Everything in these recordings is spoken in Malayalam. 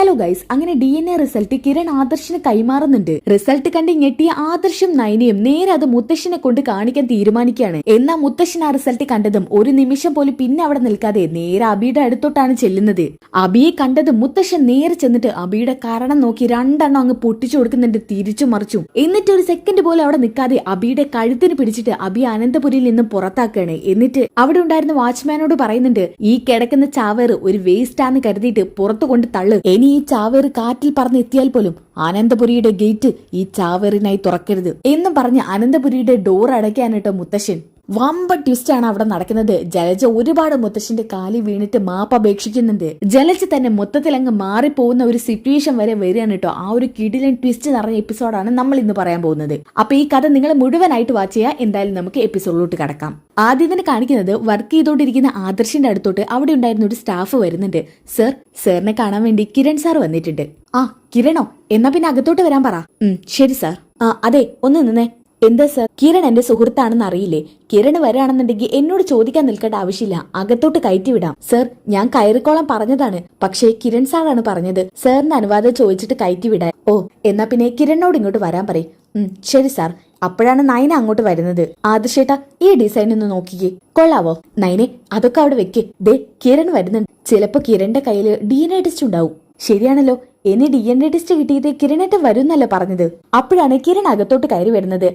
ഹലോ ഗൈസ് അങ്ങനെ D N A result Kiran ആദർശിന് കൈമാറുന്നുണ്ട്. റിസൾട്ട് കണ്ട് ഞെട്ടിയ ആദർശും നയനയും നേരെ അത് മുത്തശ്ശിനെ കൊണ്ട് കാണിക്കാൻ തീരുമാനിക്കുകയാണ്. എന്നാ മുത്തശ്ശൻ ആ റിസൾട്ട് കണ്ടതും ഒരു നിമിഷം പോലും പിന്നെ അവിടെ നിൽക്കാതെ നേരെ അബിയുടെ അടുത്തോട്ടാണ് ചെല്ലുന്നത്. അബിയെ കണ്ടതും മുത്തശ്ശൻ നേരെ ചെന്നിട്ട് അബിയുടെ കാരണം നോക്കി രണ്ടെണ്ണം അങ്ങ് പൊട്ടിച്ചു കൊടുക്കുന്നുണ്ട് തിരിച്ചു മറിച്ചും. എന്നിട്ട് ഒരു സെക്കൻഡ് പോലും അവിടെ നിൽക്കാതെ അബിയുടെ കഴുത്തിന് പിടിച്ചിട്ട് അബി അനന്തപുരിയിൽ നിന്നും പുറത്താക്കുകയാണ്. എന്നിട്ട് അവിടെ ഉണ്ടായിരുന്ന വാച്ച്മാനോട് പറയുന്നുണ്ട് ഈ കിടക്കുന്ന ചാവേറ് ഒരു വേസ്റ്റ് ആന്ന് കരുതിയിട്ട് പുറത്തു കൊണ്ട് തള്ളു. ഇനി ഈ ചാവേർ കാറ്റിൽ പറഞ്ഞെത്തിയാൽ പോലും അനന്തപുരിയുടെ ഗേറ്റ് ഈ ചാവേറിനായി തുറക്കരുത് എന്നും പറഞ്ഞ് അനന്തപുരിയുടെ ഡോർ അടയ്ക്കാനിട്ട് മുത്തശ്ശൻ വമ്പ ട്വിസ്റ്റ് ആണ് അവിടെ നടക്കുന്നത്. ജലജ ഒരുപാട് മുത്തശ്ശന്റെ കാലി വീണിട്ട് മാപ്പ് അപേക്ഷിക്കുന്നുണ്ട്. ജലജ തന്നെ മൊത്തത്തിൽ അങ്ങ് മാറിപ്പോകുന്ന ഒരു സിറ്റുവേഷൻ വരെ വരികയാണ് കേട്ടോ. ആ ഒരു കിടിലൻ ട്വിസ്റ്റ് നിറഞ്ഞ എപ്പിസോഡാണ് നമ്മൾ ഇന്ന് പറയാൻ പോകുന്നത്. അപ്പൊ ഈ കഥ നിങ്ങൾ മുഴുവനായിട്ട് വാച്ച് ചെയ്യുക. എന്തായാലും നമുക്ക് എപ്പിസോഡിലോട്ട് കടക്കാം. ആദ്യം തന്നെ കാണിക്കുന്നത് വർക്ക് ചെയ്തോണ്ടിരിക്കുന്ന ആദർശിന്റെ അടുത്തോട്ട് അവിടെ ഉണ്ടായിരുന്ന ഒരു സ്റ്റാഫ് വരുന്നുണ്ട്. സർ സാറിനെ കാണാൻ വേണ്ടി കിരൺ സാർ വന്നിട്ടുണ്ട്. ആ കിരണോ എന്നാ പിന്നെ അകത്തോട്ട് വരാൻ പറ. ശരി സാർ ആ അതെ ഒന്ന് നിന്നേ. എന്താ സർ? കിരൺ എന്റെ സുഹൃത്താണെന്ന് അറിയില്ലേ? കിരൺ വരാണെന്നുണ്ടെങ്കിൽ എന്നോട് ചോദിക്കാൻ നിൽക്കേണ്ട ആവശ്യമില്ല. അകത്തോട്ട് കയറ്റി വിടാം. സർ ഞാൻ കയറിക്കോളാൻ പറഞ്ഞതാണ്. പക്ഷേ കിരൺ സാറാണ് പറഞ്ഞത്. സാറിന് അനുവാദം ചോദിച്ചിട്ട് കയറ്റി വിടാൻ. ഓ എന്നാ പിന്നെ കിരണിനോട് ഇങ്ങോട്ട് വരാൻ പറയും. ഉം, ശരി സാർ. അപ്പോഴാണ് നയന അങ്ങോട്ട് വരുന്നത്. ആദർശേട്ടാ ഈ ഡിസൈൻ ഒന്ന് നോക്കിക്കേ. കൊള്ളാവോ? നയനെ അതൊക്കെ അവിടെ വെക്കേ. ദേ കിരൺ വരുന്നുണ്ട്. ചിലപ്പോ കിരണിന്റെ കയ്യിൽ ഡി എൻ ടെസ്റ്റ് ഉണ്ടാവും. ശരിയാണല്ലോ. ഇനി ഡി എൻ എ ടെസ്റ്റ് കിട്ടിയത് കിരണേട്ട് വരുന്നല്ലേ പറഞ്ഞത്. അപ്പോഴാണ് കിരൺ അകത്തോട്ട് കയറി വരുന്നത്.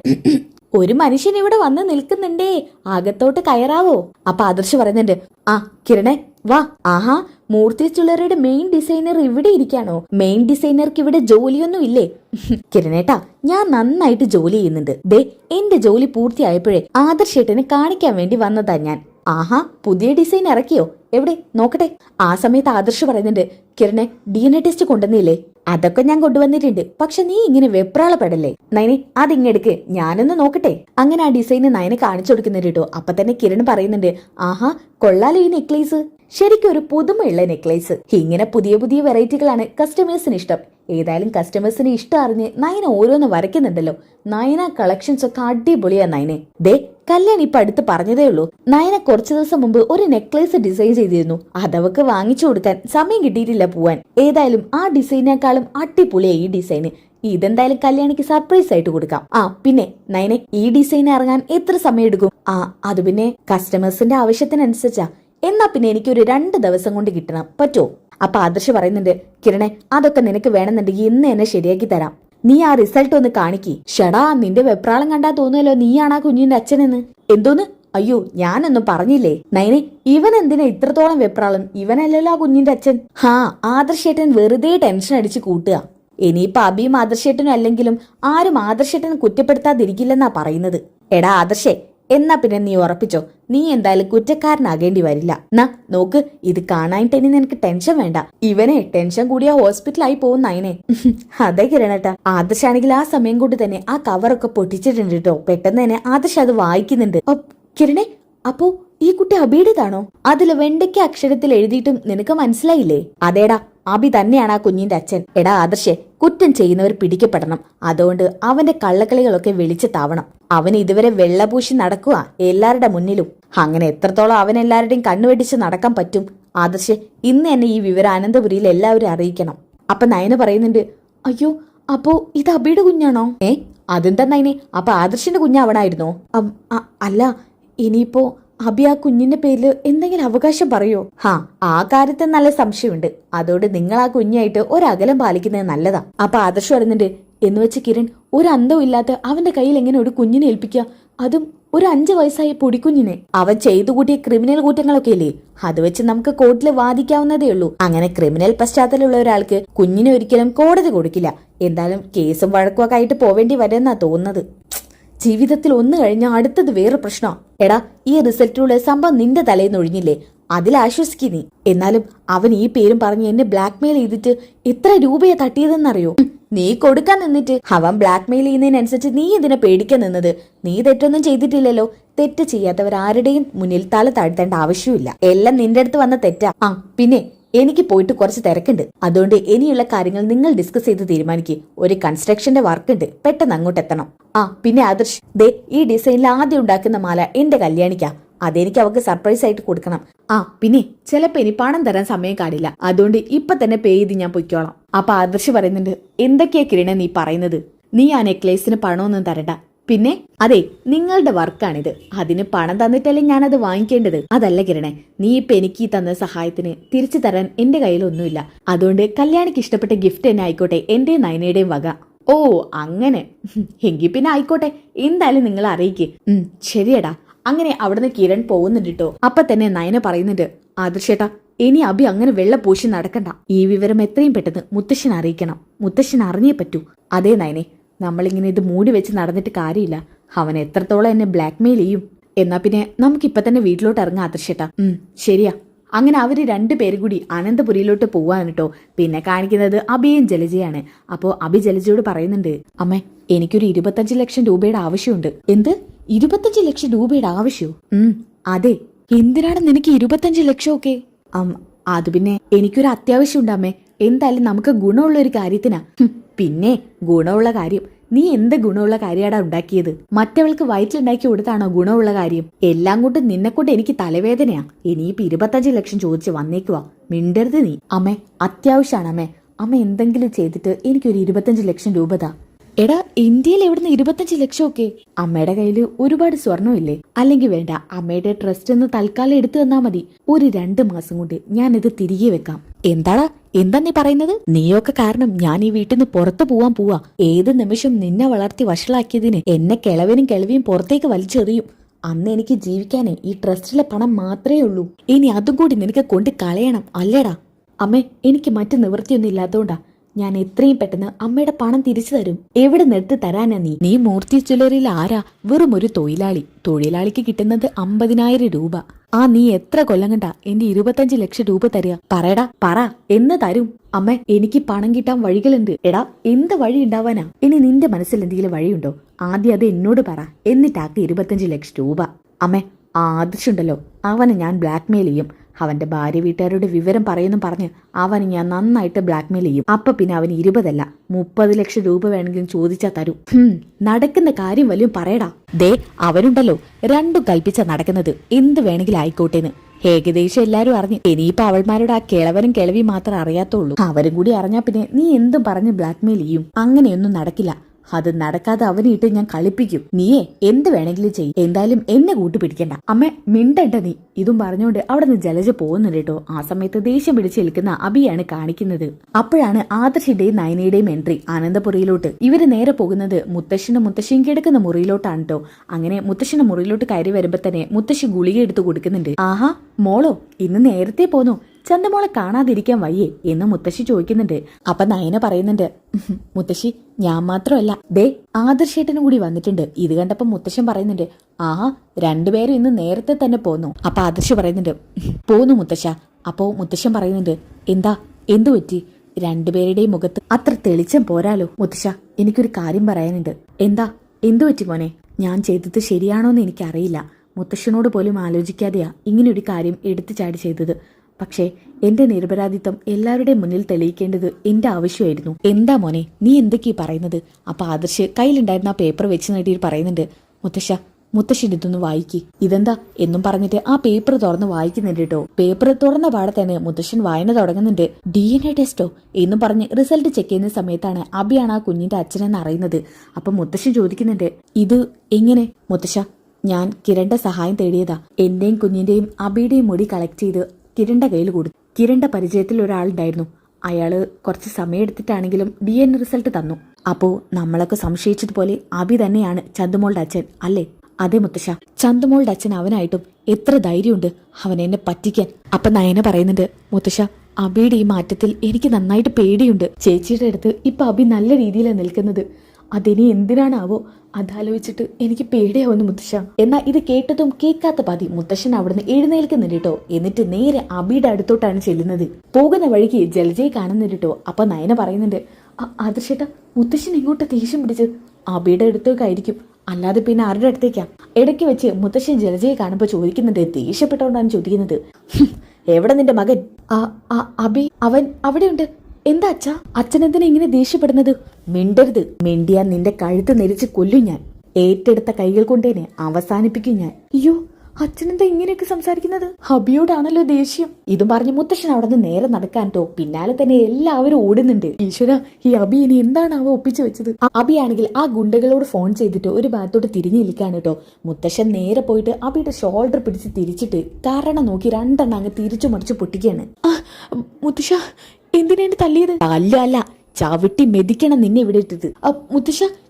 ഒരു മനുഷ്യൻ ഇവിടെ വന്ന് നിൽക്കുന്നുണ്ടേ. അകത്തോട്ട് കയറാവോ? അപ്പൊ ആദർശ് പറയുന്നുണ്ട് ആ കിരണേ വാ. ആഹാ മൂർത്തി ചുള്ളറയുടെ മെയിൻ ഡിസൈനർ ഇവിടെ ഇരിക്കാണോ? മെയിൻ ഡിസൈനർക്ക് ഇവിടെ ജോലിയൊന്നും ഇല്ലേ? കിരണേട്ടാ ഞാൻ നന്നായിട്ട് ജോലി ചെയ്യുന്നുണ്ട്. ദേ എന്റെ ജോലി പൂർത്തിയായപ്പോഴേ ആദർശേട്ടനെ കാണിക്കാൻ വേണ്ടി വന്നതാ ഞാൻ. ആഹാ പുതിയ ഡിസൈൻ ഇറക്കിയോ? എവിടെ? നോക്കട്ടെ. ആ സമയത്ത് ആദർശ് പറയുന്നുണ്ട് കിരണെ ഡി എൻ എ ടെസ്റ്റ് കൊണ്ടുവന്നില്ലേ? അതൊക്കെ ഞാൻ കൊണ്ടുവന്നിട്ടുണ്ട്. പക്ഷെ നീ ഇങ്ങനെ വെപ്രാളപ്പെടല്ലേ? നയനെ അതിങ്ങെടുക്ക് ഞാനൊന്ന് നോക്കട്ടെ. അങ്ങനെ ആ ഡിസൈന് നയനെ കാണിച്ചു കൊടുക്കുന്നുണ്ട് കേട്ടോ. അപ്പൊ തന്നെ കിരൺ പറയുന്നുണ്ട് ആഹാ കൊള്ളാലോ ഈ നെക്ലേസ്. ശരിക്കും ഒരു പുതുമയുള്ള നെക്ലേസ്. ഇങ്ങനെ പുതിയ പുതിയ വെറൈറ്റികളാണ് കസ്റ്റമേഴ്സിന് ഇഷ്ടം. ഏതായാലും കസ്റ്റമേഴ്സിന് ഇഷ്ടം അറിഞ്ഞ് നയന ഓരോന്ന് വരയ്ക്കുന്നുണ്ടല്ലോ. നയന കളക്ഷൻസ് ഒക്കെ അടിപൊളിയാ നയനെ. ദേ കല്യാൺ ഇപ്പൊ അടുത്ത് പറഞ്ഞതേ ഉള്ളൂ. നയന കുറച്ചു ദിവസം മുമ്പ് ഒരു നെക്ലേസ് ഡിസൈൻ ചെയ്തിരുന്നു. അതവക്ക് വാങ്ങിച്ചു കൊടുക്കാൻ സമയം കിട്ടിയിട്ടില്ല പോവാൻ. ഏതായാലും ആ ഡിസൈനേക്കാളും അടിപൊളിയായി ഈ ഡിസൈന് ഇതെന്തായാലും കല്യാണിക്ക് സർപ്രൈസ് ആയിട്ട് കൊടുക്കാം. ആ പിന്നെ നയന ഈ ഡിസൈൻ ഇറങ്ങാൻ എത്ര സമയം എടുക്കും ആ അത് പിന്നെ കസ്റ്റമേഴ്സിന്റെ ആവശ്യത്തിനനുസരിച്ചാ. എന്നാ പിന്നെ എനിക്കൊരു രണ്ട് ദിവസം കൊണ്ട് കിട്ടണം. പറ്റോ? അപ്പൊ ആദർശ് പറയുന്നുണ്ട് കിരണെ അതൊക്കെ നിനക്ക് വേണമെന്നുണ്ടെങ്കിൽ ഇന്ന് തന്നെ ശരിയാക്കി തരാം. നീ ആ റിസൾട്ട് ഒന്ന് കാണിക്കി. ഷടാ നിന്റെ വെപ്രാളം കണ്ടാ തോന്നുമല്ലോ നീയാണ് ആ കുഞ്ഞിന്റെ അച്ഛനെന്ന്. എന്തോന്ന്? അയ്യോ ഞാനൊന്നും പറഞ്ഞില്ലേ? നൈനെ ഇവൻ എന്തിനാ ഇത്രത്തോളം വെപ്രാളം? ഇവനല്ലല്ലോ ആ കുഞ്ഞിന്റെ അച്ഛൻ. ഹാ ആദർശേട്ടൻ വെറുതെ ടെൻഷൻ അടിച്ച് കൂട്ടുക. ഇനിയിപ്പൊ അബിയും ആദർശേട്ടനും അല്ലെങ്കിലും ആരും ആദർശേട്ടനെ കുറ്റപ്പെടുത്താതിരിക്കില്ലെന്നാ പറയുന്നത്. എടാ ആദർശേ എന്നാ പിന്നെ നീ ഉറപ്പിച്ചോ? നീ എന്തായാലും കുറ്റക്കാരനാകേണ്ടി വരില്ല. നാ നോക്ക് ഇത് കാണാനായിട്ട് ഇനി നിനക്ക് ടെൻഷൻ വേണ്ട. ഇവനെ ടെൻഷൻ കൂടിയ ഹോസ്പിറ്റലായി പോകുന്ന അതിനെ അതെ കിരണേട്ട ആദർശാണെങ്കിൽ ആ സമയം കൊണ്ട് തന്നെ ആ കവറൊക്കെ പൊട്ടിച്ചിട്ടുണ്ട് കേട്ടോ പെട്ടെന്ന് തന്നെ ആദർശ് അത് വായിക്കുന്നുണ്ട്. കിരണേ അപ്പോ ഈ കുട്ടി അബീഡിതാണോ? അതിൽ വെണ്ടയ്ക്ക അക്ഷരത്തിൽ എഴുതിയിട്ടും നിനക്ക് മനസ്സിലായില്ലേ? അതേടാ അബി തന്നെയാണ് ആ കുഞ്ഞിന്റെ അച്ഛൻ. എടാ ആദർശെ കുറ്റം ചെയ്യുന്നവർ പിടിക്കപ്പെടണം. അതുകൊണ്ട് അവന്റെ കള്ളക്കളികളൊക്കെ വെളിച്ചു താവണം. അവൻ ഇതുവരെ വെള്ളപൂശി നടക്കുക എല്ലാവരുടെ മുന്നിലും. അങ്ങനെ എത്രത്തോളം അവൻ എല്ലാവരുടെയും കണ്ണുവെടിച്ച് നടക്കാൻ പറ്റും? ആദർശെ ഇന്ന് തന്നെ ഈ വിവരം അനന്തപുരിയിൽ എല്ലാവരും അറിയിക്കണം. അപ്പൊ നയന പറയുന്നുണ്ട് അയ്യോ അപ്പോ ഇത് അബിയുടെ കുഞ്ഞാണോ? ഏ അതെന്താ നയനെ? അപ്പൊ ആദർശിന്റെ കുഞ്ഞാവണായിരുന്നോ അല്ല ഇനിയിപ്പോ അബി ആ കുഞ്ഞിന്റെ പേരിൽ എന്തെങ്കിലും അവകാശം പറയോ? ഹാ ആ കാര്യത്തിൽ നല്ല സംശയമുണ്ട്. അതോട് നിങ്ങൾ ആ കുഞ്ഞായിട്ട് ഒരകലം പാലിക്കുന്നത് നല്ലതാ. അപ്പൊ ആദർശ് പറയുന്നുണ്ട് എന്ന് വെച്ച കിരൺ ഒരു അന്തവും ഇല്ലാത്ത അവന്റെ കയ്യിൽ എങ്ങനെ ഒരു കുഞ്ഞിനെ ഏൽപ്പിക്കുക അതും ഒരു അഞ്ചു വയസ്സായ പൊടിക്കുഞ്ഞിനെ. അവൻ ചെയ്തു കൂട്ടിയ ക്രിമിനൽ കുറ്റങ്ങളൊക്കെ ഇല്ലേ? അത് വെച്ച് നമുക്ക് കോർട്ടിൽ വാദിക്കാവുന്നതേ ഉള്ളൂ. അങ്ങനെ ക്രിമിനൽ പശ്ചാത്തലമുള്ള ഒരാൾക്ക് കുഞ്ഞിനെ ഒരിക്കലും കോടതി കൊടുക്കില്ല. എന്തായാലും കേസും വഴക്കുമൊക്കെ ആയിട്ട് പോവേണ്ടി വരുമെന്നാ തോന്നുന്നത്. ജീവിതത്തിൽ ഒന്ന് കഴിഞ്ഞാൽ അടുത്തത് വേറെ പ്രശ്നമാ എടാ ഈ റിസൾട്ടിലുള്ള സംഭവം നിന്റെ തലേന്ന് ഒഴിഞ്ഞില്ലേ? അതിൽ ആശ്വസിക്കി നീ. എന്നാലും അവൻ ഈ പേരും പറഞ്ഞ് എന്നെ ബ്ലാക്ക്മെയിൽ ചെയ്തിട്ട് എത്ര രൂപയാ തട്ടിയതെന്നറിയോ? നീ കൊടുക്കാൻ നിന്നിട്ട്. അവൻ ബ്ലാക്ക്മെയിൽ ചെയ്യുന്നതിനനുസരിച്ച് നീ ഇതിനെ പേടിക്കാൻ നിന്നത്. നീ തെറ്റൊന്നും ചെയ്തിട്ടില്ലല്ലോ. തെറ്റ് ചെയ്യാത്തവർ ആരുടെയും മുന്നിൽ തല താഴ്ത്തേണ്ട ആവശ്യമില്ല. എല്ലാം നിന്റെ അടുത്ത് വന്ന തെറ്റാ. ആ പിന്നെ എനിക്ക് പോയിട്ട് കുറച്ച് തിരക്കുണ്ട്. അതുകൊണ്ട് ഇനിയുള്ള കാര്യങ്ങൾ നിങ്ങൾ ഡിസ്കസ് ചെയ്ത് തീരുമാനിക്കുക ഒരു കൺസ്ട്രക്ഷന്റെ വർക്ക് ഉണ്ട് പെട്ടെന്ന് അങ്ങോട്ട് എത്തണം. ആ പിന്നെ ആദർശ് ദേ ഈ ഡിസൈനിൽ ആദ്യം ഉണ്ടാക്കുന്ന മാല എന്റെ കല്യാണിക്കാ. അതെനിക്ക് അവൾക്ക് സർപ്രൈസ് ആയിട്ട് കൊടുക്കണം. ആ പിന്നെ ചിലപ്പോ ഇനി പണം തരാൻ സമയം കാണില്ല. അതുകൊണ്ട് ഇപ്പൊ തന്നെ പേ ചെയ്ത് ഞാൻ പൊയ്ക്കോളാം. അപ്പൊ ആദർശ് പറയുന്നുണ്ട് എന്തൊക്കെയാ കിരണ നീ പറയുന്നത്? നീ ആ നെക്ലേസിന് പണമൊന്നും തരണ്ട. പിന്നെ അതെ നിങ്ങളുടെ വർക്കാണിത്. അതിന് പണം തന്നിട്ടല്ലേ ഞാനത് വാങ്ങിക്കേണ്ടത്. അതല്ല കിരണേ നീ ഇപ്പൊ എനിക്ക് ഈ തന്ന സഹായത്തിന് തിരിച്ചു തരാൻ എന്റെ കയ്യിലൊന്നുമില്ല. അതുകൊണ്ട് കല്യാണിക്ക് ഇഷ്ടപ്പെട്ട ഗിഫ്റ്റ് തന്നെ ആയിക്കോട്ടെ എന്റെ നയനയുടെയും വക. ഓ അങ്ങനെ. എങ്കിൽ പിന്നെ ആയിക്കോട്ടെ എന്തായാലും നിങ്ങൾ അറിയിക്ക്. ശരിയടാ. അങ്ങനെ അവിടുന്ന് കിരൺ പോകുന്നുണ്ട് കേട്ടോ അപ്പൊ തന്നെ നയന പറയുന്നുണ്ട് ആദർശേട്ടാ ഇനി അഭി അങ്ങനെ വെള്ള പൂശി നടക്കണ്ട. ഈ വിവരം എത്രയും പെട്ടെന്ന് മുത്തശ്ശൻ അറിയിക്കണം. മുത്തശ്ശൻ അറിഞ്ഞേ പറ്റൂ. അതേ നയനെ. നമ്മളിങ്ങനെ ഇത് മൂടി വെച്ച് നടന്നിട്ട് കാര്യമില്ല. അവൻ എത്രത്തോളം എന്നെ ബ്ലാക്ക്മെയിൽ ചെയ്യും. എന്നാ പിന്നെ നമുക്കിപ്പൊ തന്നെ വീട്ടിലോട്ട് ഇറങ്ങാം ഉം ശരിയാ. അങ്ങനെ അവർ രണ്ടുപേരും കൂടി അനന്തപുരിയിലോട്ട് പോവാണ് കേട്ടോ പിന്നെ കാണിക്കുന്നത് അഭിയും ജലജയാണ്. അപ്പോ അഭി ജലജയോട് പറയുന്നുണ്ട് അമ്മേ എനിക്കൊരു ഇരുപത്തഞ്ച് ലക്ഷം രൂപയുടെ ആവശ്യമുണ്ട്. എന്ത്? ഇരുപത്തഞ്ച് ലക്ഷം രൂപയുടെ ആവശ്യമോ ഉം അതെ. എന്തിനാണ് നിനക്ക് ഇരുപത്തഞ്ച് ലക്ഷം ഒക്കെ അത് പിന്നെ എനിക്കൊരു അത്യാവശ്യം ഉണ്ട് അമ്മേ. എന്തായാലും നമുക്ക് ഗുണമുള്ള ഒരു കാര്യത്തിനാ. പിന്നെ ഗുണമുള്ള കാര്യം. നീ എന്ത് ഗുണമുള്ള കാര്യാടാ ഉണ്ടാക്കിയത്? മറ്റവൾക്ക് വയറ്റിലുണ്ടാക്കി കൊടുത്താണോ ഗുണമുള്ള കാര്യം? എല്ലാം കൊണ്ട് നിന്നെ കൊണ്ട് എനിക്ക് തലവേദനയാ. ഇനിയിപ്പോ ഇരുപത്തഞ്ച് ലക്ഷം ചോദിച്ച് വന്നേക്കുവാ. മിണ്ടരുത് നീ. അമ്മേ അത്യാവശ്യമാണ് അമ്മേ. അമ്മ എന്തെങ്കിലും ചെയ്തിട്ട് എനിക്കൊരു ഇരുപത്തഞ്ച് ലക്ഷം രൂപ താ എടാ ഇന്ത്യയിൽ എവിടുന്ന് ഇരുപത്തഞ്ച് ലക്ഷം ഒക്കെ അമ്മയുടെ കയ്യിൽ ഒരുപാട് സ്വർണമില്ലേ അല്ലെങ്കിൽ വേണ്ട അമ്മയുടെ ട്രസ്റ്റ് എന്ന് തൽക്കാലം എടുത്തു തന്നാ മതി. ഒരു രണ്ട് മാസം കൊണ്ട് ഞാനിത് തിരികെ വെക്കാം. എന്താടാ? എന്താ നീ പറയുന്നത്? നീയൊക്കെ കാരണം ഞാൻ ഈ വീട്ടിൽ നിന്ന് പുറത്തു പോവാൻ പോവാ. ഏത് നിമിഷം നിന്നെ വളർത്തി വഷളാക്കിയതിന് എന്നെ കിളവനും കിളവിയും പുറത്തേക്ക് വലിച്ചെറിയും. അന്ന് എനിക്ക് ജീവിക്കാനേ ഈ ട്രസ്റ്റിലെ പണം മാത്രമേ ഉള്ളൂ. ഇനി അതും കൂടി നിനക്ക് കൊണ്ട് കളയണം അല്ലേടാ? അമ്മേ എനിക്ക് മറ്റു നിവൃത്തിയൊന്നും ഇല്ലാത്തതുകൊണ്ടാ ഞാൻ എത്രയും പെട്ടെന്ന് അമ്മയുടെ പണം തിരിച്ചു തരും. എവിടെ നിർത്തി തരാനാ നീ? നീ മൂർത്തി ജ്വല്ലറിയിൽ ആരാ? വെറും ഒരു തൊഴിലാളി. തൊഴിലാളിക്ക് കിട്ടുന്നത് അമ്പതിനായിരം രൂപ. ആ നീ എത്ര കൊല്ലം കണ്ട എന്റെ ഇരുപത്തഞ്ച് ലക്ഷം രൂപ തരിക? പറയടാ പറ. എന്ന് തരും. അമ്മ എനിക്ക് പണം കിട്ടാൻ വഴികളുണ്ട്. എടാ എന്ത് വഴി ഉണ്ടാവാനാ? ഇനി നിന്റെ മനസ്സിൽ എന്തെങ്കിലും വഴിയുണ്ടോ? ആദ്യം അത് എന്നോട് പറ. എന്നിട്ടാക്ക് ഇരുപത്തഞ്ച് ലക്ഷം രൂപ. അമ്മേ ആദർശുണ്ടല്ലോ അവനെ ഞാൻ ബ്ലാക്ക്മെയിൽ ചെയ്യും. അവന്റെ ഭാര്യ വീട്ടുകാരുടെ വിവരം പറയുന്നു പറഞ്ഞ് അവൻ ഞാൻ നന്നായിട്ട് ബ്ലാക്ക്മെയിൽ ചെയ്യും. അപ്പൊ പിന്നെ അവന് ഇരുപതല്ല മുപ്പത് ലക്ഷം രൂപ വേണമെങ്കിലും ചോദിച്ചാ തരും. നടക്കുന്ന കാര്യം വല്ലതും പറയടാ. ദേ അവരുണ്ടല്ലോ രണ്ടും കൽപ്പിച്ച നടക്കുന്നത്. എന്ത് വേണമെങ്കിലും ആയിക്കോട്ടേന്ന്. ഏകദേശം എല്ലാരും അറിഞ്ഞു. ഇനിയിപ്പോ അവൾമാരുടെ ആ കിളവനും കിളവിയും മാത്രം അറിയാത്തുള്ളൂ അവരും കൂടി അറിഞ്ഞാ പിന്നെ നീ എന്തും പറഞ്ഞ് ബ്ലാക്ക്മെയിൽ ചെയ്യും. അങ്ങനെയൊന്നും നടക്കില്ല. അത് നടക്കാതെ അവനെ ഇട്ട് ഞാൻ കളിപ്പിക്കും. നീയേ എന്ത് വേണമെങ്കിലും ചെയ്യും. എന്തായാലും എന്നെ കൂട്ടി പിടിക്കണ്ട അമ്മ മിണ്ടണ്ട നീ. ഇതും പറഞ്ഞുകൊണ്ട് അവിടെ നിന്ന് ജലജ പോകുന്നുണ്ട് കേട്ടോ. ആ സമയത്ത് ദേഷ്യം പിടിച്ച് നിൽക്കുന്ന അബിയാണ് കാണിക്കുന്നത്. അപ്പോഴാണ് ആദർശിന്റെയും നയനയുടെയും എൻട്രി അനന്തപുരയിലോട്ട് ഇവർ നേരെ പോകുന്നത് മുത്തശ്ശനും മുത്തശ്ശിയും കിടക്കുന്ന മുറിയിലോട്ടാണ് കേട്ടോ. അങ്ങനെ മുത്തശ്ശന്റെ മുറിയിലോട്ട് കയറി വരുമ്പോ തന്നെ മുത്തശ്ശി ഗുളിക എടുത്ത് കൊടുക്കുന്നുണ്ട്. ആഹാ മോളോ ഇന്ന് നേരത്തെ പോന്നു? ചന്തമോളെ കാണാതിരിക്കാൻ വയ്യേ എന്ന് മുത്തശ്ശി ചോദിക്കുന്നുണ്ട്. അപ്പൊ നയന പറയുന്നുണ്ട് "ഉഹും, മുത്തശ്ശി ഞാൻ മാത്രമല്ല. ദേ ആദർശേട്ടനും കൂടി വന്നിട്ടുണ്ട്. ഇത് കണ്ടപ്പോ മുത്തശ്ശൻ പറയുന്നുണ്ട് ആ രണ്ടുപേരും ഇന്ന് നേരത്തെ തന്നെ പോന്നു. അപ്പൊ ആദർശ് പറയുന്നുണ്ട് "ഉഹും, പോന്നു മുത്തശ്ശ. അപ്പോ മുത്തശ്ശൻ പറയുന്നുണ്ട് എന്താ എന്തു പറ്റി? രണ്ടുപേരുടെയും മുഖത്ത് അത്ര തെളിച്ചം പോരാലോ? മുത്തശ്ശ എനിക്കൊരു കാര്യം പറയാനുണ്ട്. എന്താ എന്തു പറ്റി മോനെ? ഞാൻ ചെയ്തത് ശരിയാണോന്ന് എനിക്കറിയില്ല. മുത്തശ്ശനോട് പോലും ആലോചിക്കാതെയാ ഇങ്ങനൊരു കാര്യം എടുത്തു ചാടി ചെയ്തത്. പക്ഷേ എന്റെ നിരപരാധിത്വം എല്ലാവരുടെയും മുന്നിൽ തെളിയിക്കേണ്ടത് എന്റെ ആവശ്യമായിരുന്നു. എന്താ മോനെ നീ എന്തൊക്കെയാ പറയുന്നത്? അപ്പൊ ആദർശ് കയ്യിലുണ്ടായിരുന്ന ആ പേപ്പർ വെച്ച് നീട്ടിയിട്ട് പറയുന്നുണ്ട് മുത്തശ്ശ മുത്തശ്ശിന്റെ ഇതൊന്ന് വായിക്കി. ഇതെന്താ? എന്നും പറഞ്ഞിട്ട് ആ പേപ്പർ തുറന്ന് വായിക്കുന്നുണ്ട് കേട്ടോ. പേപ്പർ തുറന്ന പാടെ തന്നെ മുത്തശ്ശൻ വായന തുടങ്ങുന്നുണ്ട്. ഡി എൻ എ ടെസ്റ്റോ എന്നും പറഞ്ഞ് റിസൾട്ട് ചെക്ക് ചെയ്യുന്ന സമയത്താണ് അബിയാണ് ആ കുഞ്ഞിന്റെ അച്ഛനെന്ന് അറിയുന്നത്. അപ്പൊ മുത്തശ്ശൻ ചോദിക്കുന്നുണ്ട് ഇത് എങ്ങനെ? മുത്തശ്ശ ഞാൻ കിരണ്ട സഹായം തേടിയതാ. എന്റെയും കുഞ്ഞിന്റെയും അബിയുടെയും മുടി കളക്ട് ചെയ്ത് കിരണിന്റെ കയ്യിൽ കൊടുത്തു. കിരണ്ട പരിചയത്തിൽ ഒരാളുണ്ടായിരുന്നു. അയാൾ കുറച്ച് സമയമെടുത്തിട്ടാണെങ്കിലും ഡി എൻ റിസൾട്ട് തന്നു. അപ്പോ നമ്മളൊക്കെ സംശയിച്ചതുപോലെ അബി തന്നെയാണ് ചന്തുമോളുടെ അച്ഛൻ അല്ലേ? അതെ മുത്തശ്ശ. ചന്തുമോളുടെ അച്ഛൻ അവനായിട്ടും എത്ര ധൈര്യമുണ്ട് അവൻ എന്നെ പറ്റിക്കാൻ. അപ്പൊ നയന പറയുന്നുണ്ട് മുത്തശ്ശ അബിയുടെ ഈ മാറ്റത്തിൽ എനിക്ക് നന്നായിട്ട് പേടിയുണ്ട്. ചേച്ചിയുടെ അടുത്ത് ഇപ്പൊ അബി നല്ല രീതിയിലാണ് നിൽക്കുന്നത്. അതിനി എന്തിനാണാവോ? അതാലോചിച്ചിട്ട് എനിക്ക് പേടിയാവുന്നു മുത്തശ്ശ. എന്നാൽ ഇത് കേട്ടതും കേൾക്കാത്ത പതി മുത്തശ്ശൻ അവിടുന്ന് എഴുന്നേൽക്കുന്നുണ്ട് കേട്ടോ എന്നിട്ട് നേരെ അബിയുടെ അടുത്തോട്ടാണ് ചെല്ലുന്നത്. പോകുന്ന വഴിക്ക് ജലജയെ കാണുന്നുണ്ട് കേട്ടോ അപ്പൊ നയന പറയുന്നുണ്ട് ആദർശേട്ടാ മുത്തശ്ശൻ ഇങ്ങോട്ട് ദേഷ്യം പിടിച്ച് അബിയുടെ അടുത്തേക്കായിരിക്കും അല്ലാതെ പിന്നെ ആരുടെ അടുത്തേക്കാ? ഇടയ്ക്ക് വെച്ച് മുത്തശ്ശൻ ജലജയെ കാണുമ്പോൾ ചോദിക്കുന്നുണ്ട് ദേഷ്യപ്പെട്ടോണ്ടാണ് ചോദിക്കുന്നത്? എവിടെ നിന്റെ മകൻ? അബി അവൻ അവിടെയുണ്ട്. എന്താ അച്ഛാ? അച്ഛൻ എന്തിനാ ഇങ്ങനെ ദേഷ്യപ്പെടുന്നത്? മിണ്ടരുത്. മിണ്ടിയാൻ നിന്റെ കഴുത്ത് നെരിച്ച് കൊല്ലും ഞാൻ. ഏറ്റെടുത്ത കൈകൾ കൊണ്ടേനെ അവസാനിപ്പിക്കും ഞാൻ. അയ്യോ അച്ഛനെന്താ ഇങ്ങനെയൊക്കെ സംസാരിക്കുന്നത്? ഹബിയോടാണല്ലോ ദേഷ്യം. ഇതും പറഞ്ഞ് മുത്തശ്ശൻ അവിടെ നിന്ന് നേരെ നടക്കാൻ തോ. പിന്നാലെ തന്നെ എല്ലാവരും ഓടുന്നുണ്ട്. ഈശ്വര ഈ അബി ഇനി എന്താണ് അവ ഒപ്പിച്ചു വെച്ചത്? അബിയാണെങ്കിൽ ആ ഗുണ്ടകളോട് ഫോൺ ചെയ്തിട്ട് ഒരു ഭാഗത്തോട്ട് തിരിഞ്ഞു നിൽക്കാണ് കേട്ടോ. മുത്തശ്ശൻ നേരെ പോയിട്ട് അബിയുടെ ഷോൾഡർ പിടിച്ച് തിരിച്ചിട്ട് കാരണം നോക്കി രണ്ടെണ്ണം അങ്ങ് തിരിച്ചു മറിച്ച് പൊട്ടിക്കാണ് മുത്തശ്ശ എന്തിനാണ് തല്ലിയത്? അല്ല അല്ല ചവിട്ടി മെതിക്കണം നിന്നെ ഇവിടെ ഇട്ടത് അ,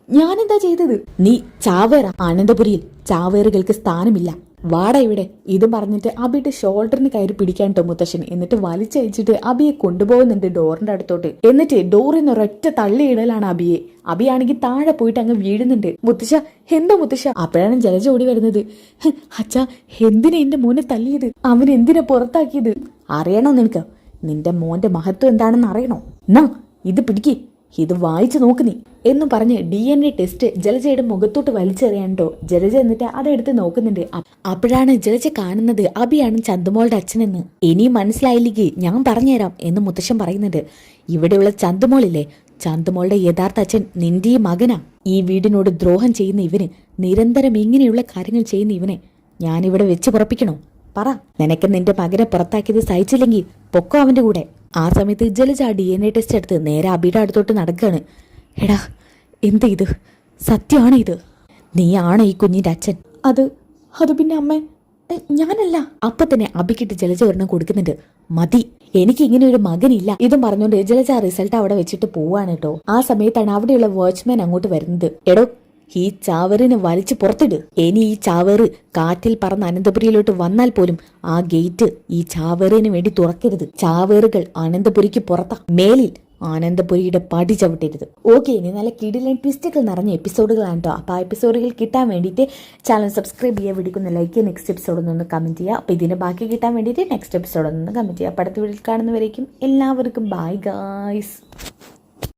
ഞാൻ എന്താ ചെയ്തത്? നീ ചാവേറ. ആനന്ദപുരിയിൽ ചാവേറുകൾക്ക് സ്ഥാനമില്ല. വാട ഇവിടെ. ഇത് പറഞ്ഞിട്ട് അബിയുടെ ഷോൾഡറിന് കയറി പിടിക്കാൻ കേട്ടോ മുത്തശ്ശൻ എന്നിട്ട് വലിച്ചയച്ചിട്ട് അബിയെ കൊണ്ടുപോകുന്നുണ്ട് ഡോറിന്റെ അടുത്തോട്ട്. എന്നിട്ട് ഡോറിൽ നിന്ന് ഒരൊറ്റ തള്ളിയിടലാണ് അബിയെ. അബിയാണെങ്കിൽ താഴെ പോയിട്ട് അങ്ങ് വീഴുന്നുണ്ട്. മുത്തശ്ശ എന്താ മുത്തശ്ശ? അപ്പോഴാണ് ജലജ ഓടി വരുന്നത്. "ഹ്, അച്ഛാ എന്തിനാ എന്റെ മോനെ തല്ലിയത്? അവൻ എന്തിനാ പുറത്താക്കിയത്? അറിയണോ നിനക്ക്? നിന്റെ മോന്റെ മഹത്വം എന്താണെന്ന് അറിയണോ? എന്നാ ഇത് പിടിക്ക്. ഇത് വായിച്ചു നോക്ക് നീ. എന്ന് പറഞ്ഞ് ഡി എൻ എ ടെസ്റ്റ് ജലജയുടെ മുഖത്തോട്ട് വലിച്ചെറിയാണ്ടോ? ജലജ എന്നിട്ട് അതെടുത്ത് നോക്കുന്നുണ്ട്. അപ്പോഴാണ് ജലജ കാണുന്നത് അബിയാണ് ചന്തുമോളുടെ അച്ഛനെന്ന്. ഇനിയും മനസ്സിലായില്ലെങ്കിൽ ഞാൻ പറഞ്ഞുതരാം എന്ന് മുത്തശ്ശൻ പറയുന്നുണ്ട്. ഇവിടെയുള്ള ചന്തുമോളില്ലേ? ചന്തുമോളുടെ യഥാർത്ഥ അച്ഛൻ നിന്റെ മകനാ. ഈ വീടിനോട് ദ്രോഹം ചെയ്യുന്ന ഇവന് നിരന്തരം ഇങ്ങനെയുള്ള കാര്യങ്ങൾ ചെയ്യുന്ന ഇവനെ ഞാനിവിടെ വെച്ച് പുറപ്പിക്കണോ പറ. നിനക്ക് നിന്റെ മകനെ പുറത്താക്കിയത് സഹിച്ചില്ലെങ്കിൽ പൊക്കോ അവന്റെ കൂടെ. ആ സമയത്ത് Jalaja D N A test എടുത്ത് നേരെ അബിയുടെ അടുത്തോട്ട് നടക്കുകയാണ്. എടാ എന്ത് ഇത്? സത്യമാണ് ഇത്. നീയാണ് ഈ കുഞ്ഞിന്റെ അച്ഛൻ. അത് അത് പിന്നെ അമ്മ ഞാനല്ല. അപ്പൊ തന്നെ അബിക്കിട്ട് ജലജ ഒരെണ്ണം കൊടുക്കുന്നുണ്ട്. മതി. എനിക്ക് ഇങ്ങനെ ഒരു മകനില്ല. ഇതും പറഞ്ഞുകൊണ്ട് ജലജ റിസൾട്ട് അവിടെ വെച്ചിട്ട് പോവാണ് കേട്ടോ. ആ സമയത്താണ് അവിടെയുള്ള വാച്ച്മാൻ അങ്ങോട്ട് വരുന്നത്. എടോ ഈ ചാവറിനെ വലിച്ചു പുറത്തിട്. ഇനി ഈ ചാവേറ് കാറ്റിൽ പറന്ന് അനന്തപുരിയിലോട്ട് വന്നാൽ പോലും ആ ഗേറ്റ് ഈ ചാവേറിന് വേണ്ടി തുറക്കരുത്. ചാവേറുകൾ അനന്തപുരിക്ക് പുറത്താ. മേലിൽ ആനന്ദപുരിയുടെ പടി ചവിട്ടരുത്. ഓക്കെ ഇനി നല്ല കിടിലൻ ട്വിസ്റ്റുകൾ നിറഞ്ഞ എപ്പിസോഡുകളാണ് കേട്ടോ അപ്പോൾ ആ എപ്പിസോഡുകൾ കിട്ടാൻ വേണ്ടിയിട്ട് ചാനൽ സബ്സ്ക്രൈബ് ചെയ്യുക വിടിക്കുന്ന ലൈക്ക് നെക്സ്റ്റ് എപ്പിസോഡിൽ കമന്റ് കമന്റ് ചെയ്യുക. അപ്പോൾ ബാക്കി കിട്ടാൻ വേണ്ടിയിട്ട് നെക്സ്റ്റ് എപ്പിസോഡിൽ കമന്റ് കമന്റ് ചെയ്യുക. അപ്പോൾ കാണുന്നവരേക്കും എല്ലാവർക്കും ബൈ ഗായ്സ്